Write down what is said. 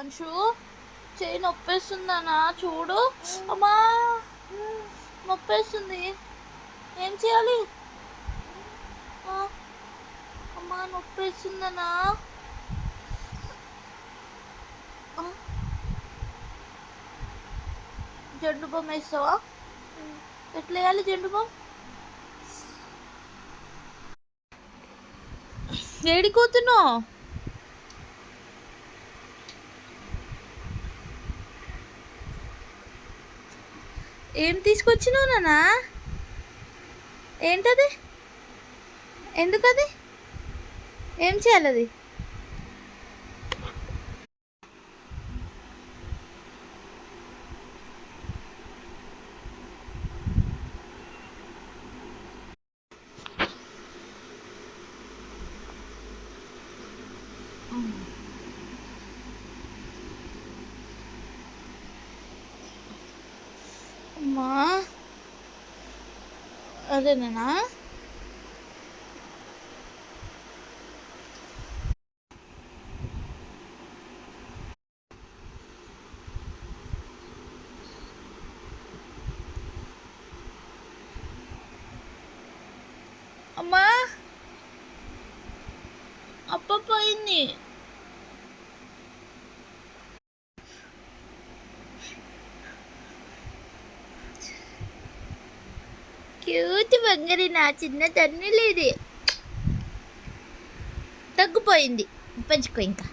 అంశు చేయి నొప్పేస్తుందనా చూడు. అమ్మా. నొప్పేస్తుంది. ఏం చేయాలి? అమ్మా నొప్పేస్తుందనా జండు బొమ్మ వేస్తావా? ఎట్లా వేయాలి జండు బొమ్మ? ఏడిపోతున్నావు ఏం తీసుకొచ్చినావు నానా ఏంటది? ఎందుకది? ఏం చేయాలి అది అమ్మా అదేనా అమ్మా అప్ప పోయింది క్యూట్ బంగారి నా చిన్న తన్నులేది. తగ్గిపోయింది. పంచుకో ఇంకా.